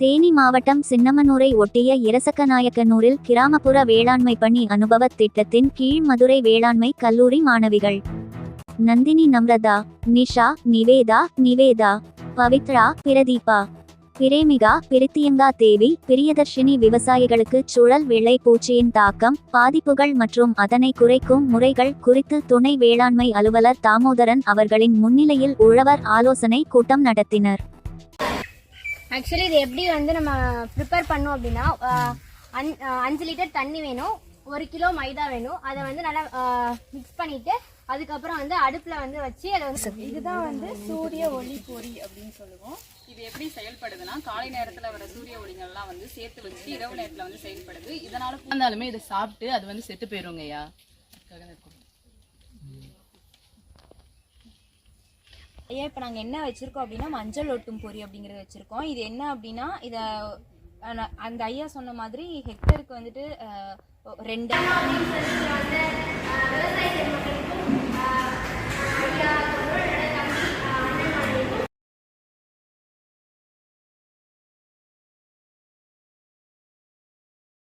தேனி மாவட்டம் சின்னமனூரை ஒட்டிய இரசக்கநாயக்கனூரில் கிராமப்புற வேளாண்மை பணி அனுபவத் திட்டத்தின் கீழ் மதுரை வேளாண்மை கல்லூரி மாணவிகள். நந்தினி நம்ரதா நிஷா நிவேதா நிவேதா பவித்ரா பிரதீபா. பிரேமிகா பிரித்தியங்கா தேவி பிரியதர்ஷினி விவசாயிகளுக்கு சுழல் வெள்ளை பூச்சியின் தாக்கம் பாதிப்புகள் மற்றும் அதனை குறைக்கும் முறைகள் குறித்து துணை வேளாண்மை அலுவலர் தாமோதரன் அவர்களின் முன்னிலையில் உழவர் ஆலோசனை கூட்டம் நடத்தினர். ஆக்சுவலி இது எப்படி வந்து நம்ம ப்ரிப்பேர் பண்ணோம் அப்படின்னா அஞ்சு லிட்டர் தண்ணி வேணும். ஒரு கிலோ மைதா வேணும். அதை வந்து நல்லா மிக்ஸ் பண்ணிட்டு அதுக்கப்புறம் வந்து அடுப்புல வந்து வச்சு அதை வந்து இதுதான் வந்து சூரிய ஒளி பொறி அப்படின்னு சொல்லுவோம். இது எப்படி செயல்படுதுன்னா காலை நேரத்துல வர சூரிய ஒளிகள்லாம் வந்து சேர்த்து வச்சு இரவு நேரத்துல வந்து செயல்படுது. இதனால இருந்தாலுமே இதை சாப்பிட்டு அது வந்து செத்து போயிருங்கய்யா ஐயா இப்போ நாங்கள் என்ன வச்சுருக்கோம் அப்படின்னா மஞ்சள் ஒட்டும் பொரி அப்படிங்கிறது வச்சுருக்கோம். இது என்ன அப்படின்னா இதை அந்த ஐயா சொன்ன மாதிரி ஹெக்டருக்கு வந்துட்டு ரெண்டு.